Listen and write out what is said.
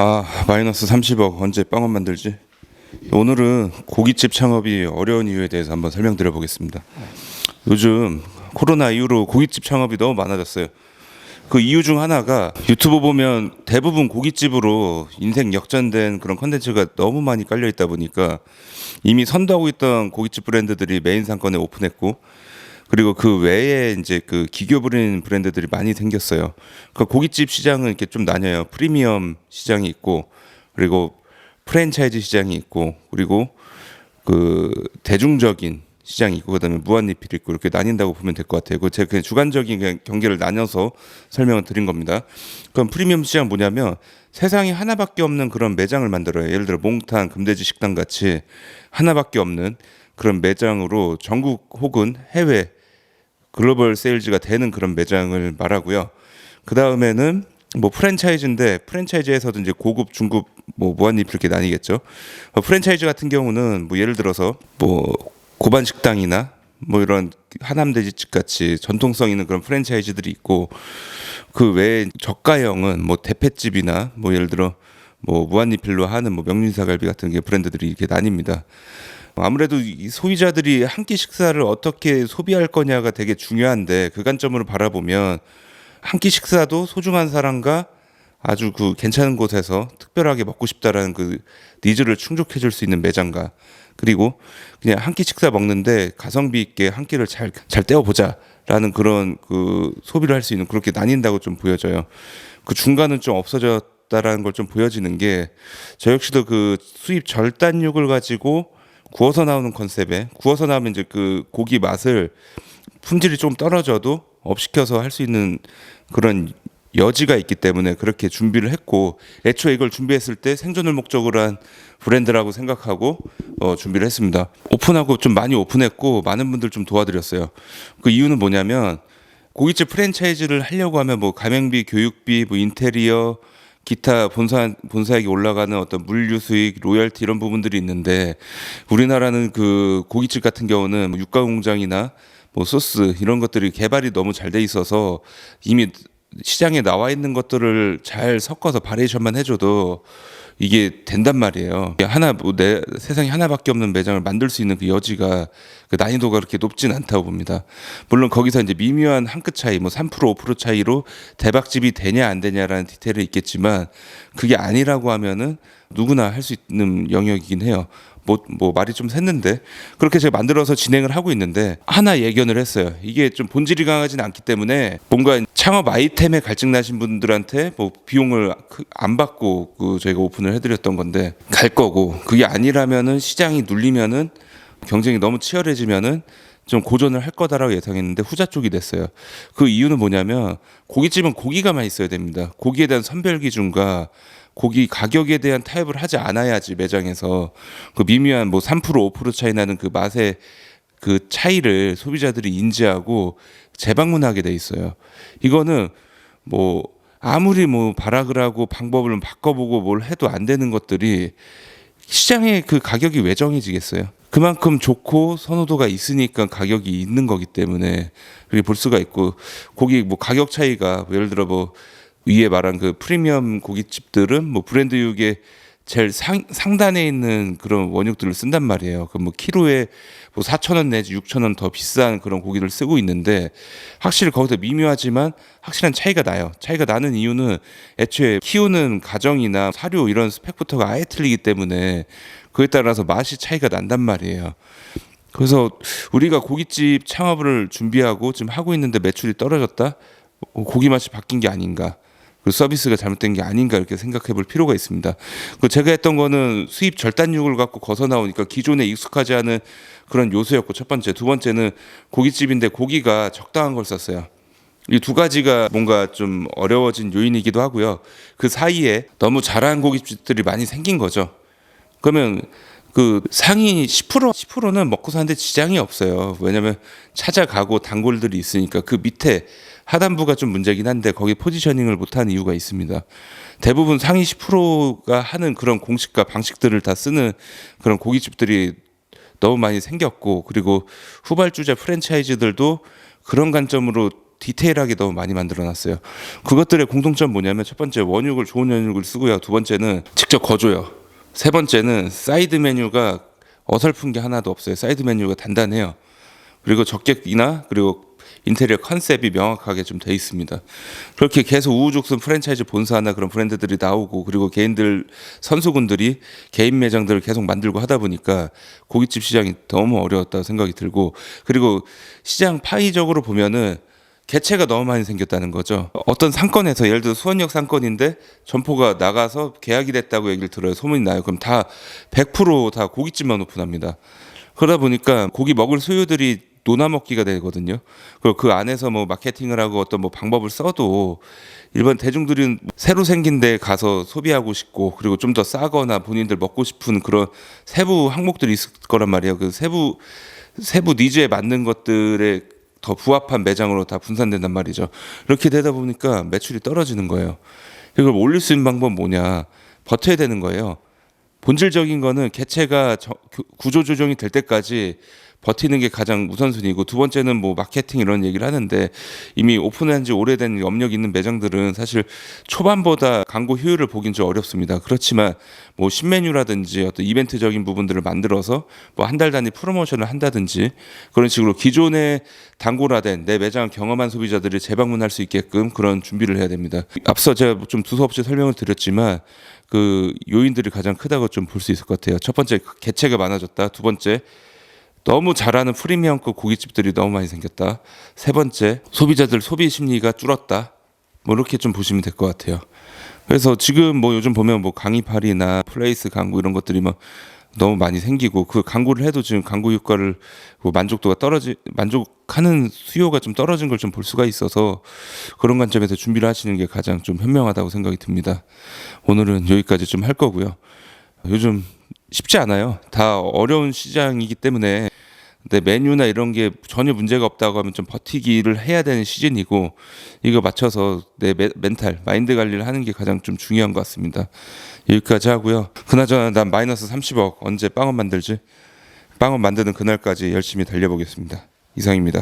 아 마이너스 30억 언제 빵원 만들지? 오늘은 고깃집 창업이 어려운 이유에 대해서 한번 설명드려 보겠습니다. 요즘 코로나 이후로 고깃집 창업이 너무 많아졌어요. 그 이유 중 하나가 유튜브 보면 대부분 고깃집으로 인생 역전된 그런 컨텐츠가 너무 많이 깔려 있다 보니까 이미 선도하고 있던 고깃집 브랜드들이 메인 상권에 오픈했고 그리고 그 외에 이제 그 기교 부린 브랜드들이 많이 생겼어요. 그 고깃집 시장은 이렇게 좀 나뉘어요. 프리미엄 시장이 있고 그리고 프랜차이즈 시장이 있고 그리고 그 대중적인 시장이 있고 그다음에 무한리필이 있고 이렇게 나뉜다고 보면 될 것 같아요. 그 제가 그냥 주관적인 그냥 경계를 나눠서 설명을 드린 겁니다. 그럼 프리미엄 시장 뭐냐면 세상에 하나밖에 없는 그런 매장을 만들어요. 예를 들어 몽탄, 금돼지 식당 같이 하나밖에 없는 그런 매장으로 전국 혹은 해외 글로벌 세일즈가 되는 그런 매장을 말하고요. 그 다음에는 뭐 프랜차이즈인데 프랜차이즈에서도 이제 고급, 중급, 뭐 무한리필 이렇게 나뉘겠죠. 어, 프랜차이즈 같은 경우는 뭐 예를 들어서 뭐 고반 식당이나 뭐 이런 하남돼지집 같이 전통성 있는 그런 프랜차이즈들이 있고 그 외에 저가형은 뭐 대패집이나 뭐 예를 들어 뭐 무한리필로 하는 뭐 명륜사갈비 같은 게 브랜드들이 이렇게 나뉩니다. 아무래도 이 소비자들이 한 끼 식사를 어떻게 소비할 거냐가 되게 중요한데 그 관점으로 바라보면 한 끼 식사도 소중한 사람과 아주 그 괜찮은 곳에서 특별하게 먹고 싶다라는 그 니즈를 충족해 줄 수 있는 매장가 그리고 그냥 한 끼 식사 먹는데 가성비 있게 한 끼를 잘 잘 때워 보자라는 그런 그 소비를 할 수 있는 그렇게 나뉜다고 좀 보여져요. 그 중간은 좀 없어졌다라는 걸 좀 보여지는 게 저 역시도 그 수입 절단육을 가지고 구워서 나오는 컨셉에 구워서 나오면 이제 그 고기 맛을 품질이 좀 떨어져도 업시켜서 할 수 있는 그런 여지가 있기 때문에 그렇게 준비를 했고 애초에 이걸 준비했을 때 생존을 목적으로 한 브랜드라고 생각하고 어, 준비를 했습니다. 오픈하고 좀 많이 오픈했고 많은 분들 좀 도와드렸어요. 그 이유는 뭐냐면 고깃집 프랜차이즈를 하려고 하면 뭐 가맹비, 교육비, 뭐 인테리어 기타 본사 본사에게 올라가는 어떤 물류 수익, 로열티 이런 부분들이 있는데 우리나라는 그 고깃집 같은 경우는 뭐 육가 공장이나 뭐 소스 이런 것들이 개발이 너무 잘 돼 있어서 이미 시장에 나와 있는 것들을 잘 섞어서 바리에이션만 해줘도 이게 된단 말이에요. 하나 뭐 내 세상에 하나밖에 없는 매장을 만들 수 있는 그 여지가 그 난이도가 그렇게 높진 않다고 봅니다. 물론 거기서 이제 미묘한 한 끗 차이, 뭐 3% 5% 차이로 대박집이 되냐 안 되냐라는 디테일은 있겠지만 그게 아니라고 하면은 누구나 할 수 있는 영역이긴 해요. 뭐, 뭐 말이 좀 샜는데 그렇게 제가 만들어서 진행을 하고 있는데 하나 예견을 했어요. 이게 좀 본질이 강하지는 않기 때문에 뭔가 창업 아이템에 갈증 나신 분들한테 뭐 비용을 크- 안 받고 그 저희가 오픈을 해드렸던 건데 갈 거고 그게 아니라면은 시장이 눌리면은 경쟁이 너무 치열해지면은 좀 고전을 할 거다라고 예상했는데 후자 쪽이 됐어요. 그 이유는 뭐냐면 고깃집은 고기가 맛있어야 됩니다. 고기에 대한 선별 기준과 고기 가격에 대한 타협을 하지 않아야지 매장에서 그 미묘한 뭐 3% 5% 차이 나는 그 맛의 그 차이를 소비자들이 인지하고 재방문하게 돼 있어요. 이거는 뭐 아무리 뭐 발악을 하고 방법을 바꿔보고 뭘 해도 안 되는 것들이 시장의 그 가격이 왜 정해지겠어요? 그만큼 좋고 선호도가 있으니까 가격이 있는 거기 때문에 그렇게 볼 수가 있고 고기 뭐 가격 차이가 뭐 예를 들어 뭐 위에 말한 그 프리미엄 고깃집들은 뭐 브랜드육의 제일 상, 상단에 있는 그런 원육들을 쓴단 말이에요. 그 뭐 키로에 뭐 4천 원 내지 6천 원 더 비싼 그런 고기를 쓰고 있는데 확실히 거기서 미묘하지만 확실한 차이가 나요. 차이가 나는 이유는 애초에 키우는 가정이나 사료 이런 스펙부터가 아예 틀리기 때문에 그에 따라서 맛이 차이가 난단 말이에요. 그래서 우리가 고깃집 창업을 준비하고 지금 하고 있는데 매출이 떨어졌다? 어, 고기 맛이 바뀐 게 아닌가? 그 서비스가 잘못된 게 아닌가 이렇게 생각해 볼 필요가 있습니다. 그 제가 했던 거는 수입 절단육을 갖고 거서 나오니까 기존에 익숙하지 않은 그런 요소였고 첫 번째, 두 번째는 고깃집인데 고기가 적당한 걸 썼어요. 이 두 가지가 뭔가 좀 어려워진 요인이기도 하고요. 그 사이에 너무 잘한 고깃집들이 많이 생긴 거죠. 그러면 그 상위 10% 10%는 먹고 사는데 지장이 없어요. 왜냐면 찾아가고 단골들이 있으니까 그 밑에 하단부가 좀 문제긴 한데 거기 포지셔닝을 못하는 이유가 있습니다. 대부분 상위 10%가 하는 그런 공식과 방식들을 다 쓰는 그런 고깃집들이 너무 많이 생겼고 그리고 후발주자 프랜차이즈들도 그런 관점으로 디테일하게 너무 많이 만들어놨어요. 그것들의 공통점 뭐냐면 첫 번째 원육을 좋은 원육을 쓰고요. 두 번째는 직접 거줘요. 세 번째는 사이드 메뉴가 어설픈 게 하나도 없어요. 사이드 메뉴가 단단해요. 그리고 적객이나 그리고 인테리어 컨셉이 명확하게 좀 돼 있습니다. 그렇게 계속 우후죽순 프랜차이즈 본사나 그런 브랜드들이 나오고 그리고 개인들 선수군들이 개인 매장들을 계속 만들고 하다 보니까 고깃집 시장이 너무 어려웠다고 생각이 들고 그리고 시장 파이적으로 보면은 개체가 너무 많이 생겼다는 거죠. 어떤 상권에서 예를 들어 수원역 상권인데 점포가 나가서 계약이 됐다고 얘기를 들어요. 소문이 나요. 그럼 다 100%다 고깃집만 오픈합니다. 그러다 보니까 고기 먹을 소유들이 노나 먹기가 되거든요. 그리고 그 안에서 뭐 마케팅을 하고 어떤 뭐 방법을 써도 일반 대중들은 새로 생긴 데 가서 소비하고 싶고 그리고 좀 더 싸거나 본인들 먹고 싶은 그런 세부 항목들이 있을 거란 말이에요. 그 세부 세부 니즈에 맞는 것들에 더 부합한 매장으로 다 분산된단 말이죠. 이렇게 되다 보니까 매출이 떨어지는 거예요. 이걸 올릴 수 있는 방법은 뭐냐? 버텨야 되는 거예요. 본질적인 거는 개체가 구조 조정이 될 때까지 버티는 게 가장 우선순위고 두 번째는 뭐 마케팅 이런 얘기를 하는데 이미 오픈한 지 오래된 염력 있는 매장들은 사실 초반보다 광고 효율을 보긴 좀 어렵습니다. 그렇지만 뭐 신메뉴라든지 어떤 이벤트적인 부분들을 만들어서 뭐 한 달 단위 프로모션을 한다든지 그런 식으로 기존의 단골화된 내 매장을 경험한 소비자들이 재방문할 수 있게끔 그런 준비를 해야 됩니다. 앞서 제가 좀 두서없이 설명을 드렸지만 그 요인들이 가장 크다고 좀 볼 수 있을 것 같아요. 첫 번째 개체가 많아졌다. 두 번째 너무 잘하는 프리미엄급 고깃집들이 너무 많이 생겼다. 세 번째 소비자들 소비 심리가 줄었다. 뭐 이렇게 좀 보시면 될 것 같아요. 그래서 지금 뭐 요즘 보면 뭐 강의팔이나 플레이스 광고 이런 것들이 뭐 너무 많이 생기고 그 광고를 해도 지금 광고 효과를 뭐 만족도가 떨어지 만족하는 수요가 좀 떨어진 걸 좀 볼 수가 있어서 그런 관점에서 준비를 하시는 게 가장 좀 현명하다고 생각이 듭니다. 오늘은 여기까지 좀 할 거고요. 요즘 쉽지 않아요. 다 어려운 시장이기 때문에 근데 메뉴나 이런 게 전혀 문제가 없다고 하면 좀 버티기를 해야 되는 시즌이고 이거 맞춰서 내 멘- 멘탈 마인드 관리를 하는 게 가장 좀 중요한 것 같습니다. 여기까지 하고요. 그나저나 난 마이너스 30억 언제 빵원 만들지? 빵원 만드는 그날까지 열심히 달려보겠습니다. 이상입니다.